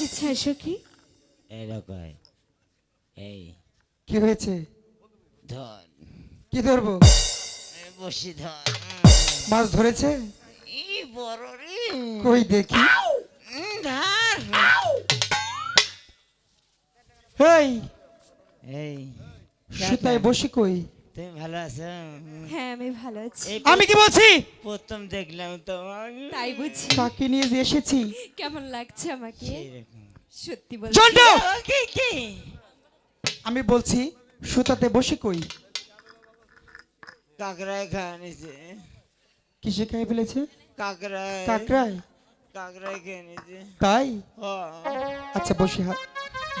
এসেছে সখী এরকম এই কি হয়েছে? ধন কি ধরবো? বসি ধন মাছ ধরেছে? ই বড় রে। কই দেখি। ধর। এই। সুতায় বসি কই? তুমি ভালো আছো? হ্যাঁ আমি ভালো আছি। আমি কি বলছি? প্রথম দেখলাম তোমার তাই বুঝি। কাকে নিয়ে যে এসেছি। কেমন লাগছে আমাকে? সত্যি বল জন্টু! কি কি? আমি বলছি সুতাতে বসি কই? কাকড়ায় খাওয়া নিছে। কিসে খাই ফেলেছে? কাকড়ায়। কাকড়ায়? কাকড়ায় খেয়ে নিছে। তাই? ও। আচ্ছা বসি হাত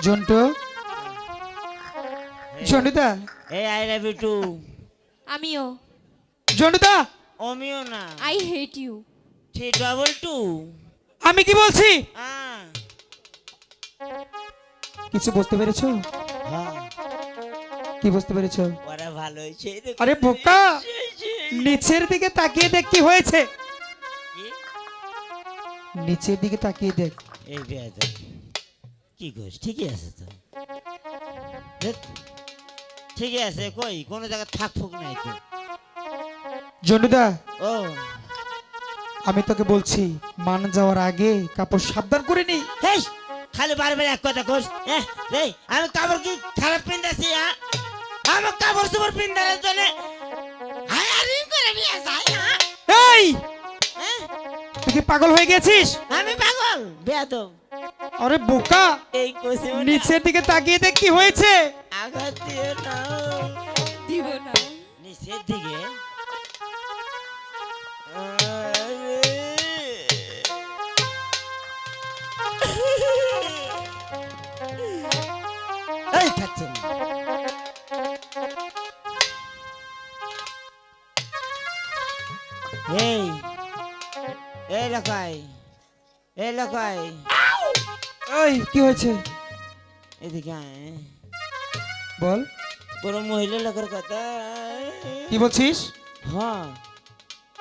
জন্টু! জন্টুদা এই আই লাভ ইউ টু আমিও। জন্টুদা অমিও না। I hate you three double two আমি কি বলছি? হ্যাঁ। কিছু বুঝতে পেরেছ? হ্যাঁ। কি বুঝতে পেরেছ? ওরা ভালো হয়েছে আরে বোকা! নিচের দিকে তাকিয়ে দেখ কি হয়েছে। নিচের দিকে তাকিয়ে দেখ। এই কি করিস ঠিকই আছে তো দেখ, ঠিকই আছে কই? কোনো জায়গায় থাক ফুক নাই তো ও। আমি তোকে বলছি মান যাওয়ার আগে কাপড় সাবধান করে নি। হেই খালি বারবার এক কথা কোস রে আমি কাপড় কি খারাপ পিন্দাছি হ্যাঁ আমার কাপড় চোপড় পিন্দার জন্য হায়ারিং করে নিয়ে যাই? এই? তুই কি পাগল হয়ে গেছিস? আমি পাগল বেয়াদব। আরে বোকা এই কোসে নিচের দিকে তাকিয়ে দেখ কি হয়েছে। আঘাত দিয়ে না দিব না। নিচের দিকে? এই এই এই লকাই এই লকাই এই কি হয়েছে? এদিকে আয়। বল। কোনো মহিলা লোকের কথা। কি বলছিস? হ্যাঁ।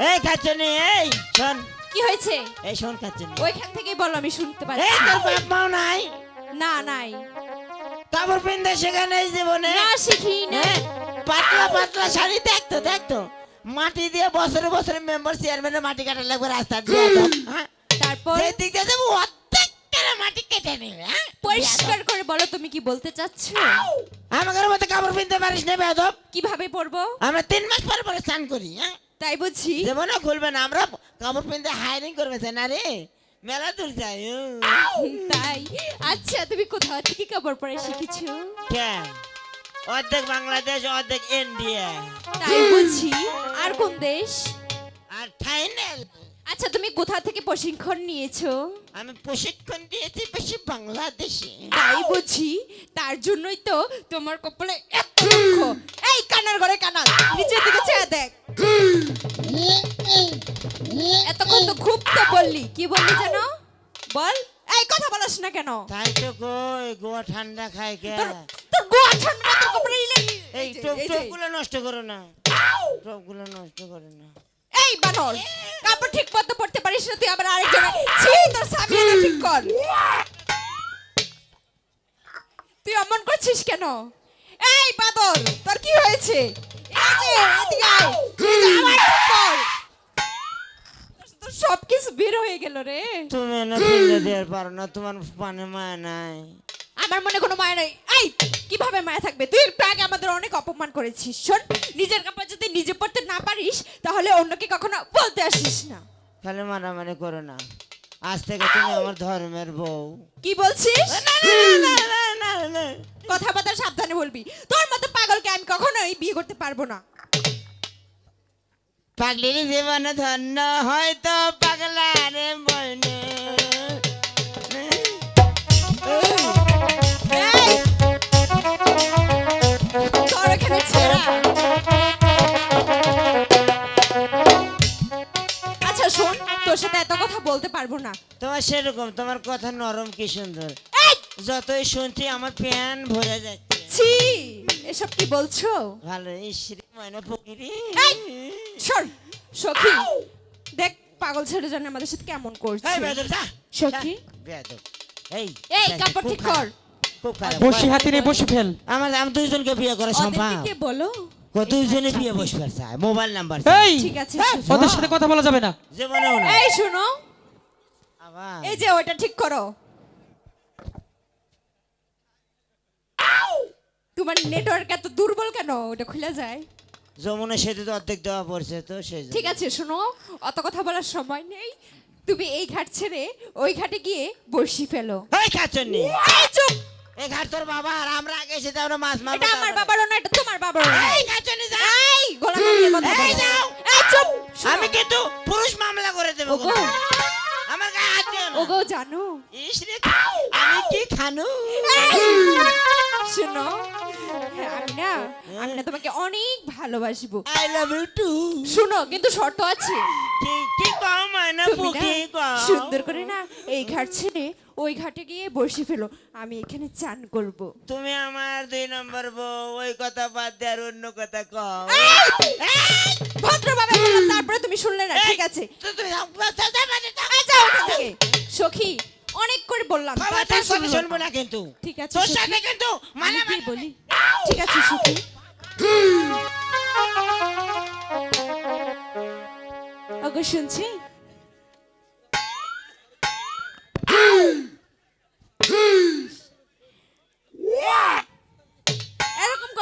এই খাচ্ছনি এই শোন। কি হয়েছে? এই শোন খাচ্ছনি ওইখান থেকেই বলো আমি শুনতে এই পাচ্ছি তোর বাপ মাও নাই? না নাই। কাপড় পিনতে এই জীবনে? না শিখি না হ্যাঁ? পাতলা পাতলা শাড়ি দেখতো দেখতো মাটি দিয়ে বছরে বছরে মেম্বার চেয়ারম্যানের মাটি কাটা লাগবে রাস্তা দিয়ে। হ্যাঁ? তারপর? সেই দিক দিয়ে যাব মাটি কেটে নিবে হ্যাঁ? পরিষ্কার করে বলো তুমি কি বলতে চাচ্ছ? আমাদের মতো কাপড় পিনতে পারিস না বেদব কীভাবে পরবো? আমরা তিন মাস পর পরে স্নান করি হ্যাঁ? তাই বুঝি। জীবনে খুলবে না আমরা কাপড় পিনতে হায়ারিং করবে না রে? মেলা দূর যাই তাই? আচ্ছা তুমি কোথা থেকে কাপড় পরে শিখেছো? কে অর্ধেক বাংলাদেশ অর্ধেক ইন্ডিয়া তাই বুঝি। আর কোন দেশ? আর ফাইনাল আচ্ছা তুমি কোথা থেকে প্রশিক্ষণ নিয়েছো? আমি প্রশিক্ষণ দিয়েছি বেশি বাংলাদেশে। তাই বুঝি? তার জন্যই তো তোমার কপালে এত দুঃখ। এই কানার ঘরে কানাল নিচের দিকে চেয়ে দেখ। এতক্ষণ তো খুব তো বললি। কি বললি যেন? বল। এই কথা বলাস না কেন? তাই তো কই গোয়া ঠান্ডা খাই কে? তোর তোর গোয়া ঠান্ডা তোর কপালে এই এই যে, এই যে। নষ্ট করো না। টোপগুলো নষ্ট করো না। এই বানর, কাপড় ঠিক মতো পড়তে পারিস না, তুই আবার আরেকজন ছি, তোর স্বামী এনে ঠিক কর। তুই অমন করছিস কেন? এই বাদল তোর কি হয়েছে? এই যে, এদিকে আয়, এই যে, আবার ঠিক কর। তোর সব কিছু বের হয়ে গেল রে। তুমি না ফেলে দেওয়ার পারো না, তোমার পানে মায়া নাই। আমার মনে কোনো মায়া নেই। এই কীভাবে মায়া থাকবে? তুই আগে আমাদের অনেক অপমান করেছিস। শোন নিজের কাপড় যদি নিজে পড়তে না পারিস তাহলে অন্যকে কখনো বলতে আসিস না। খালি মারামারি করো না। আজ থেকে তুমি আমার ধর্মের বউ। কি বলছিস? না, না, না, না, না। কথাবার্তা সাবধানে বলবি। তোর মতো পাগলকে আমি কখনোই বিয়ে করতে পারব না। পাগলির জীবন ধন্য হয়তো পাগলার মনে আচ্ছা শোন তোর সাথে এত কথা বলতে পারব না। তোমার সেরকম তোমার কথা নরম কি সুন্দর। যতই শুনছি আমার প্যান ভরে যাচ্ছে। ছি এসব কি বলছো? ভালো ইসরি ময়না ফকিরি! শোন সখী দেখ পাগল ছেড়ে জানে আমাদের সাথে কেমন করছে। সখী? এই কাপড় ঠিক কর। বসি হাতে নিয়ে বসে ফেল। আমার আমি দুইজনকে বিয়ে করা সম্ভব ওদেরকে বলো। দুইজনে বিয়ে বসবে চাই মোবাইল নাম্বার এই! ঠিক আছে ওদের সাথে কথা বলা যাবে না। জীবনেও না। এই শোনো। এই যে ওটা ঠিক করো। তোমার নেটওয়ার্ক এত দুর্বল কেন? ওটা খুলে যায়। যমুনা সেতু তো অর্ধেক দেওয়া পড়ছে তো সেই ঠিক আছে শোনো। অত কথা বলার সময় নেই। তুমি এই ঘাট ছেড়ে ওই ঘাটে গিয়ে বসি ফেলো। এই এই চুপ! এই তোর বাবা আর আমরা আগে এসে আমরা মাছ মারবো এটা আমার। বাবারও না এটা তোমার বাবারও এই খাচ্ছন্নি যা। এই গলা কথা এই যাও। এই চুপ। শোনো। আমি কিন্তু পুরুষ মামলা করে দেবো ওগো। আমার গায়ে হাত দিও না। ওগো জানো। ইস রে, আমি কি খানু? শোনো। আমি না আমি না তোমাকে অনেক ভালোবাসবো। আই লাভ ইউ টু শোনো কিন্তু শর্ত আছে। কি কি কম না পুকি কম সুন্দর করে না এই ঘাট ছেড়ে ওই ঘাটে গিয়ে বসে ফেলো আমি এখানে চান করব। তুমি আমার দুই নম্বর বউ ওই কথা বাদ দিয়ে আর অন্য কথা কম ভদ্রভাবে বললাম তারপরে তুমি শুনলে না ঠিক আছে। এই যাও থেকে। সখী অনেক করে বললাম বাবা তার কথা শুনব না। কিন্তু। ঠিক আছে তোর সাথে কিন্তু মানে বলি। ঠিক আছে সখী। ওগো শুনছি?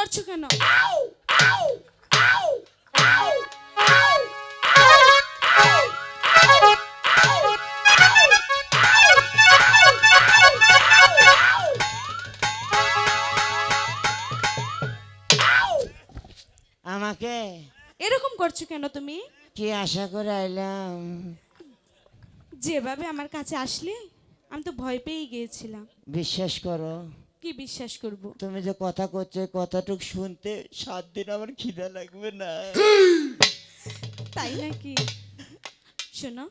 করছ কেন আমাকে এরকম করছ কেন তুমি? কি আশা করে আইলাম? যেভাবে আমার কাছে আসলে আমি তো ভয় পেয়ে গিয়েছিলাম। বিশ্বাস করো। কি বিশ্বাস করব? তুমি যে কথা করছ কথাটুক শুনতে সাত দিন আমার খিদা লাগবে না। তাই নাকি? শোনো।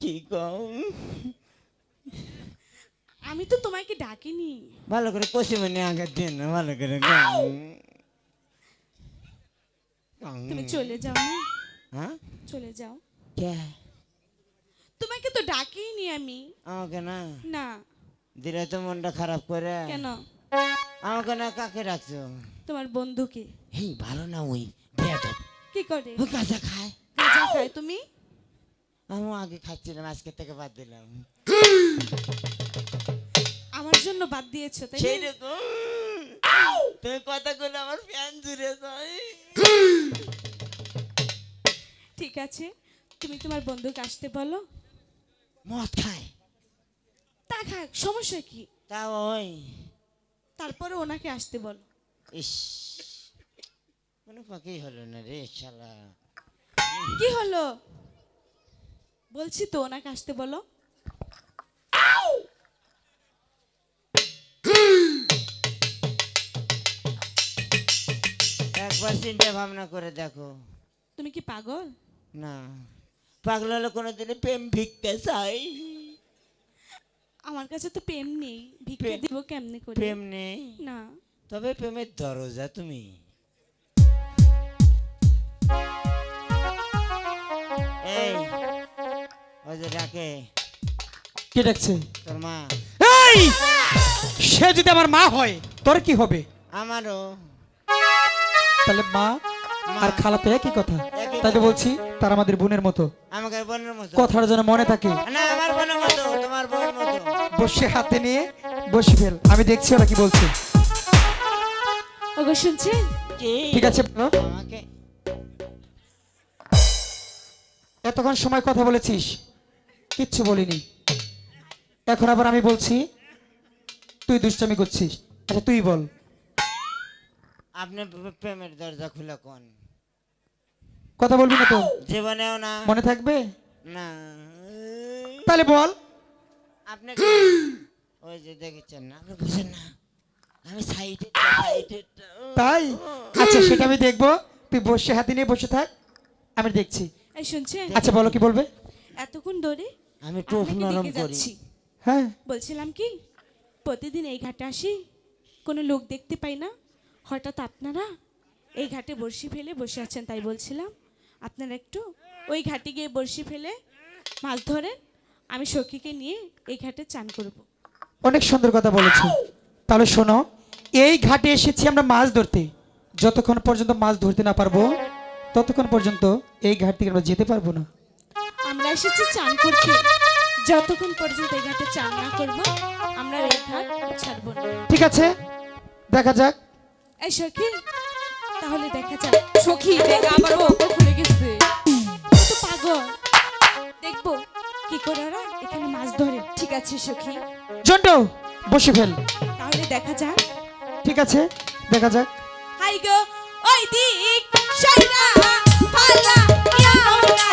কি কম আমি তো তোমাকে ডাকিনি। ভালো করে কষি মনে আগের দিন ভালো করে। তুমি চলে যাও না? হ্যাঁ? চলে যাও। কে? তোমাকে তো ডাকিনি আমি। আমাকে না? না। দিলে তো মনটা খারাপ করে। কেন? আমাকে না কাকে রাখছো? তোমার বন্ধুকে হেই ভালো না ওই বেয়াদব। কি করে? ও কাঁচা খায়। গাঁজা খায় তুমি? আমি আগে খাচ্ছিলাম আজকে থেকে বাদ দিলাম। আমার জন্য বাদ দিয়েছ তাই না? তুমি কথা বলে আমার ফ্যান জুড়ে যায় ঠিক আছে তুমি তোমার বন্ধুকে আসতে বলো। মদ খায়। তা খাক সমস্যা কি? তা ওই। তারপরে ওনাকে আসতে বলো। ইস কোনো পাকেই হলো না রে শালা। কি হলো? বলছি তো ওনাকে আসতে বলো। একবার চিন্তা ভাবনা করে দেখো। তুমি কি পাগল? না পাগল হলে কোনো দিনে প্রেম ভিক্ষা চাই। আমার কাছে তো প্রেম নেই ভিক্ষা দিব কেমনে করে? প্রেম নেই? না। তবে প্রেমের দরজা তুমি। এই ওই যে ডাকে। কে ডাকছে? তোর মা। এই! সে যদি আমার মা হয় তোর কি হবে? আমারও। তাহলে মা আর খালা তো একই কথা। তাই তো বলছি তার আমাদের বোনের মতো। আমাকে বোনের মতো। কথাটা যেন মনে থাকে। না আমার বোনের মতো তোমার বোনের মতো। বসে হাতে নিয়ে বসে ফেল। আমি দেখছি ওরা কি বলছে। ওগো শুনছেন? ঠিক আছে বলো। এতক্ষণ সময় কথা বলেছিস? কিচ্ছু বলিনি। এখন আবার আমি বলছি তুই দুষ্টামি করছিস। আচ্ছা তুই বল। আপনি প্রে- প্রেমের দরজা খুলে কোন? কথা বলবি না তো। জীবনেও না। মনে থাকবে? না। তাহলে বল। আপনি কি- ওই যে দেখেছেন না? আপনি বুঝেন না। আমি সাইডে সাইডে তাই? আচ্ছা সেটা আমি দেখব। তুই বসে হাতে নিয়ে বসে থাক। আমি দেখছি। এই শুনছেন? আচ্ছা বলো কি বলবে? এতক্ষণ ধরে আমি টুপ আপনাকে নরম করি। যাচ্ছি। হ্যাঁ। বলছিলাম কি প্রতিদিন এই ঘাটে আসি কোনো লোক দেখতে পাই না। হঠাৎ আপনারা এই ঘাটে বড়শি ফেলে বসে আছেন তাই বলছিলাম। আপনারা একটু ওই ঘাটে গিয়ে বড়শি ফেলে মাছ ধরেন। আমি সখীকে নিয়ে এই ঘাটে চান করব। অনেক সুন্দর কথা বলেছ। তাহলে শোনো এই ঘাটে এসেছি আমরা মাছ ধরতে। যতক্ষণ পর্যন্ত মাছ ধরতে না পারব ততক্ষণ পর্যন্ত এই ঘাট থেকে আমরা যেতে পারব না। আমরা এসেছি চান করতে। যতক্ষণ পর্যন্ত এই ঘাটে চান না করব আমরা এই ঘাট ছাড়বো না। ঠিক আছে? দেখা যাক। এই সখী তাহলে দেখা যাক। সখী দেখা আবার কত খুলে গেছে। তো পাগল। দেখব। কি করে ওরা? এখানে মাছ ধরে। ঠিক আছে সখী। জন্ড বসে ফেল। তাহলে দেখা যাক। ঠিক আছে দেখা যাক। হাই গো ওই দিক সাইরা ফালা ইয়া রে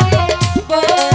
বল